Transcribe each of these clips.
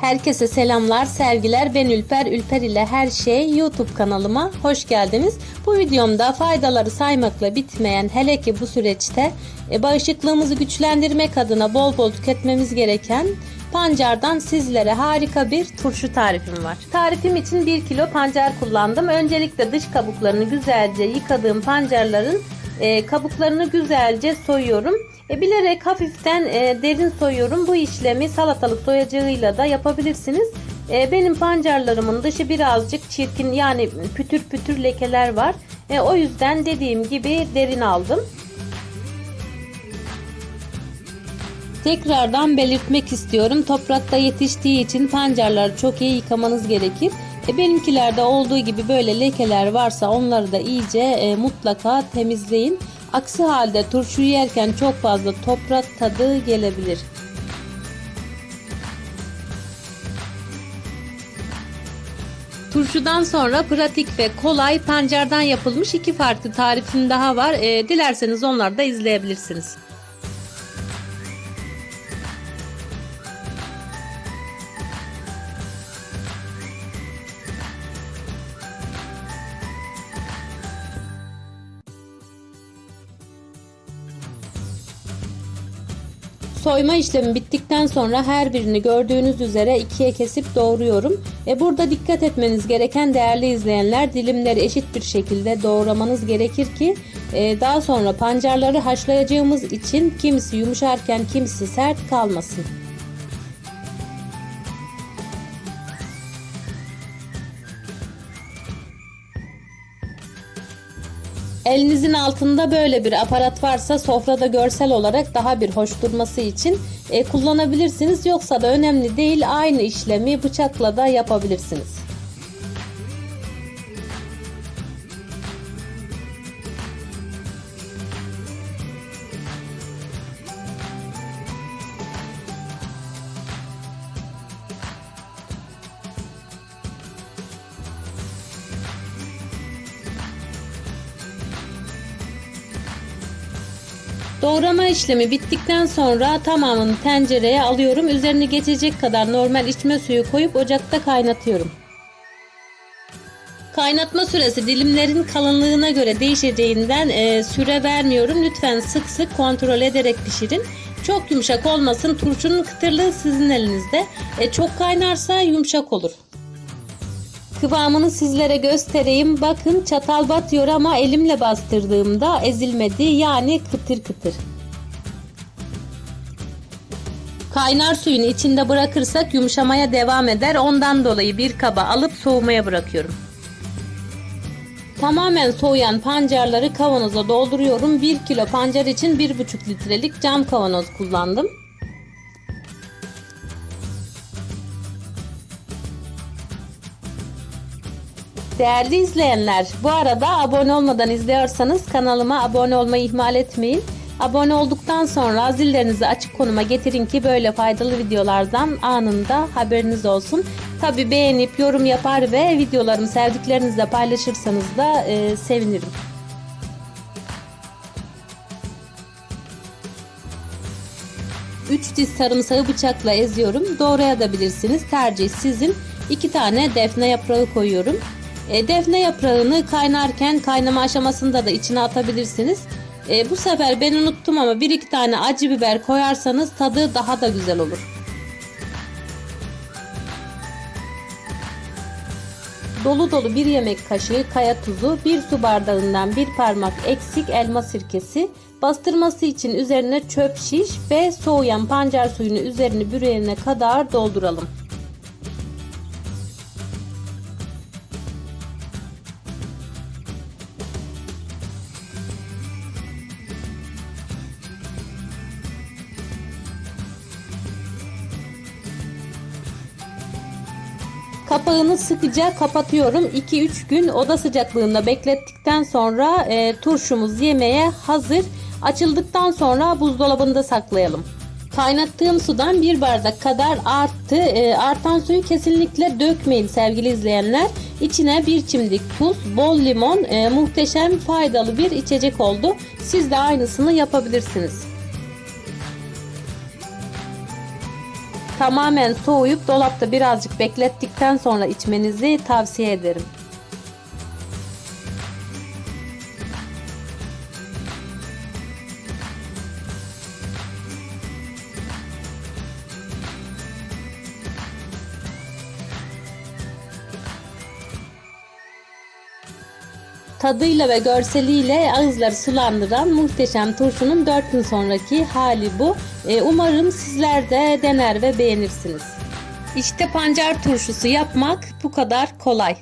Herkese selamlar, sevgiler. Ben Ülper. Ülper ile her şey YouTube kanalıma hoş geldiniz. Bu videomda faydaları saymakla bitmeyen hele ki bu süreçte e, bağışıklığımızı güçlendirmek adına bol bol tüketmemiz gereken pancardan sizlere harika bir turşu tarifim var. Tarifim için 1 kilo pancar kullandım. Öncelikle dış kabuklarını güzelce yıkadığım pancarların e, kabuklarını güzelce soyuyorum. E, bilerek hafiften e, derin soyuyorum. Bu işlemi salatalık soyacağıyla da yapabilirsiniz. E, benim pancarlarımın dışı birazcık çirkin yani pütür pütür lekeler var. E, o yüzden dediğim gibi derin aldım. Tekrardan belirtmek istiyorum. Toprakta yetiştiği için pancarları çok iyi yıkamanız gerekir. E, benimkilerde olduğu gibi böyle lekeler varsa onları da iyice e, mutlaka temizleyin. Aksi halde turşu yerken çok fazla toprak tadı gelebilir. Turşudan sonra pratik ve kolay pancardan yapılmış iki farklı tarifim daha var. E, dilerseniz onları da izleyebilirsiniz. Soyma işlemi bittikten sonra her birini gördüğünüz üzere ikiye kesip doğruyorum. E burada dikkat etmeniz gereken değerli izleyenler dilimleri eşit bir şekilde doğramanız gerekir ki e, daha sonra pancarları haşlayacağımız için kimisi yumuşarken kimisi sert kalmasın. Elinizin altında böyle bir aparat varsa sofrada görsel olarak daha bir hoş durması için e, kullanabilirsiniz. Yoksa da önemli değil aynı işlemi bıçakla da yapabilirsiniz. Doğrama işlemi bittikten sonra tamamını tencereye alıyorum. Üzerine geçecek kadar normal içme suyu koyup ocakta kaynatıyorum. Kaynatma süresi dilimlerin kalınlığına göre değişeceğinden e, süre vermiyorum. Lütfen sık sık kontrol ederek pişirin. Çok yumuşak olmasın. Turşunun kıtırlığı sizin elinizde. E, çok kaynarsa yumuşak olur. Kıvamını sizlere göstereyim. Bakın çatal batıyor ama elimle bastırdığımda ezilmedi. Yani kıtır kıtır. Kaynar suyun içinde bırakırsak yumuşamaya devam eder. Ondan dolayı bir kaba alıp soğumaya bırakıyorum. Tamamen soğuyan pancarları kavanoza dolduruyorum. 1 kilo pancar için 1,5 litrelik cam kavanoz kullandım. Değerli izleyenler, bu arada abone olmadan izliyorsanız kanalıma abone olmayı ihmal etmeyin. Abone olduktan sonra zillerinizi açık konuma getirin ki böyle faydalı videolardan anında haberiniz olsun. Tabi beğenip yorum yapar ve videolarımı sevdiklerinizle paylaşırsanız da e, sevinirim. Üç diş sarımsağı bıçakla eziyorum. Doğrayabilirsiniz. Tercih sizin. İki tane defne yaprağı koyuyorum. E, defne yaprağını kaynarken kaynama aşamasında da içine atabilirsiniz. E, bu sefer ben unuttum ama bir iki tane acı biber koyarsanız tadı daha da güzel olur. Dolu dolu bir yemek kaşığı kaya tuzu, bir su bardağından bir parmak eksik elma sirkesi, bastırması için üzerine çöp şiş ve soğuyan pancar suyunu üzerini bürüyene kadar dolduralım. Kapağını sıkıca kapatıyorum. 2-3 gün oda sıcaklığında beklettikten sonra e, turşumuz yemeğe hazır. Açıldıktan sonra buzdolabında saklayalım. Kaynattığım sudan bir bardak kadar arttı. E, artan suyu kesinlikle dökmeyin sevgili izleyenler. İçine bir çimdik tuz, bol limon, e, muhteşem faydalı bir içecek oldu. Siz de aynısını yapabilirsiniz. Tamamen soğuyup dolapta birazcık beklettikten sonra içmenizi tavsiye ederim. Tadıyla ve görseliyle ağızları sulandıran muhteşem turşunun 4 gün sonraki hali bu. E, umarım sizler de dener ve beğenirsiniz. İşte pancar turşusu yapmak bu kadar kolay.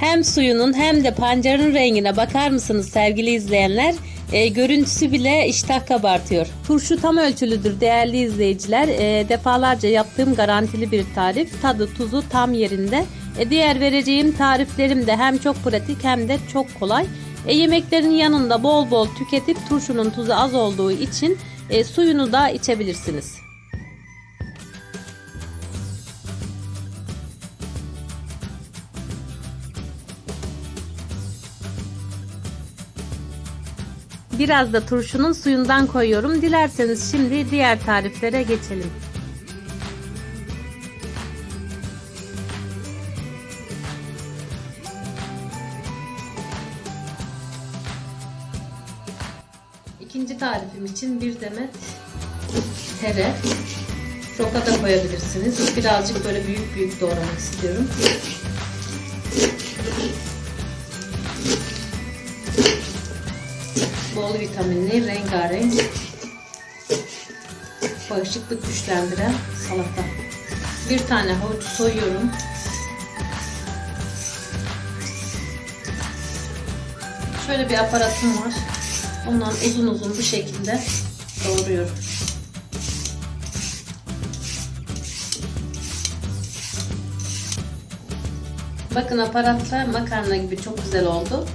Hem suyunun hem de pancarın rengine bakar mısınız sevgili izleyenler? E, görüntüsü bile iştah kabartıyor. Turşu tam ölçülüdür değerli izleyiciler. E, defalarca yaptığım garantili bir tarif. Tadı tuzu tam yerinde. E, diğer vereceğim tariflerim de hem çok pratik hem de çok kolay. E, yemeklerin yanında bol bol tüketip turşunun tuzu az olduğu için e, suyunu da içebilirsiniz. Biraz da turşunun suyundan koyuyorum. Dilerseniz şimdi diğer tariflere geçelim. İkinci tarifim için bir demet tere roka da koyabilirsiniz. Birazcık böyle büyük büyük doğramak istiyorum. Bol vitaminli, rengarenk, bağışıklık güçlendiren salata. Bir tane havuç soyuyorum. Şöyle bir aparatım var. Ondan uzun uzun bu şekilde doğruyorum. Bakın aparatla makarna gibi çok güzel oldu.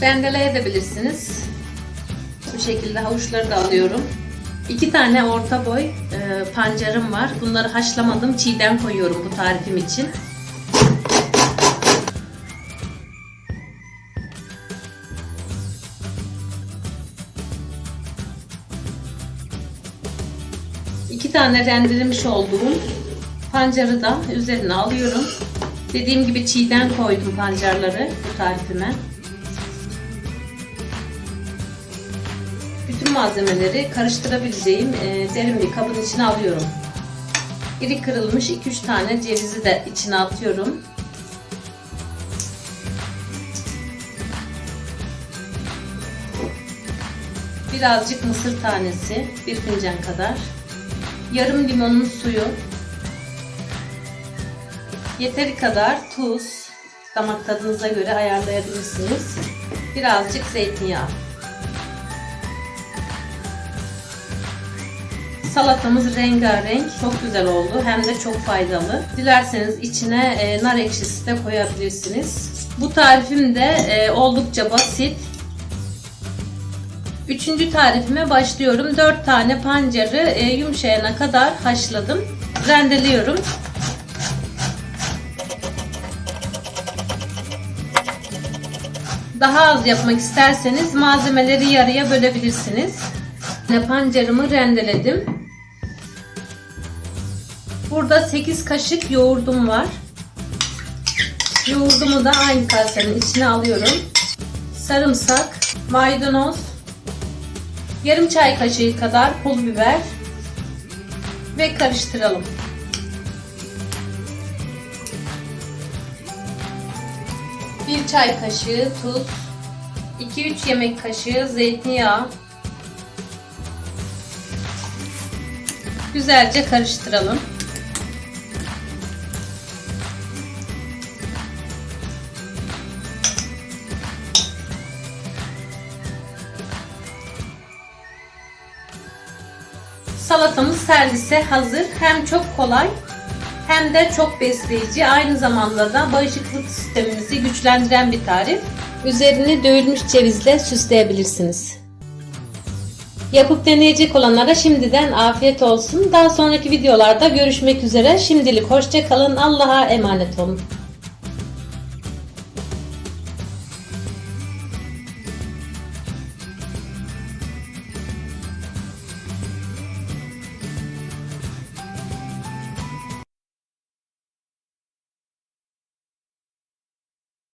Rendeleyebilirsiniz. Bu şekilde havuçları da alıyorum. İki tane orta boy e, pancarım var. Bunları haşlamadım. Çiğden koyuyorum bu tarifim için. Tane rendelemiş olduğum pancarı da üzerine alıyorum. Dediğim gibi çiğden koydum pancarları bu tarifime. Bütün malzemeleri karıştırabileceğim e, derin bir kabın içine alıyorum. İri kırılmış 2-3 tane cevizi de içine atıyorum. Birazcık mısır tanesi, bir fincan kadar. Yarım limonun suyu. Yeteri kadar tuz, damak tadınıza göre ayarlayabilirsiniz. Birazcık zeytinyağı. Salatamız rengarenk, çok güzel oldu. Hem de çok faydalı. Dilerseniz içine e, nar ekşisi de koyabilirsiniz. Bu tarifim de e, oldukça basit. Üçüncü tarifime başlıyorum. 4 tane pancarı e, yumuşayana kadar haşladım. Rendeliyorum. Daha az yapmak isterseniz malzemeleri yarıya bölebilirsiniz. Pancarımı rendeledim. Burada 8 kaşık yoğurdum var. Yoğurdumu da aynı kasenin içine alıyorum. Sarımsak, maydanoz, yarım çay kaşığı kadar pul biber ve karıştıralım. Bir çay kaşığı tuz, 2-3 yemek kaşığı zeytinyağı, güzelce karıştıralım. Salatamız servise hazır. Hem çok kolay hem de çok besleyici. Aynı zamanda da bağışıklık sistemimizi güçlendiren bir tarif. Üzerini dövülmüş cevizle süsleyebilirsiniz. Yapıp deneyecek olanlara şimdiden afiyet olsun. Daha sonraki videolarda görüşmek üzere. Şimdilik hoşça kalın. Allah'a emanet olun.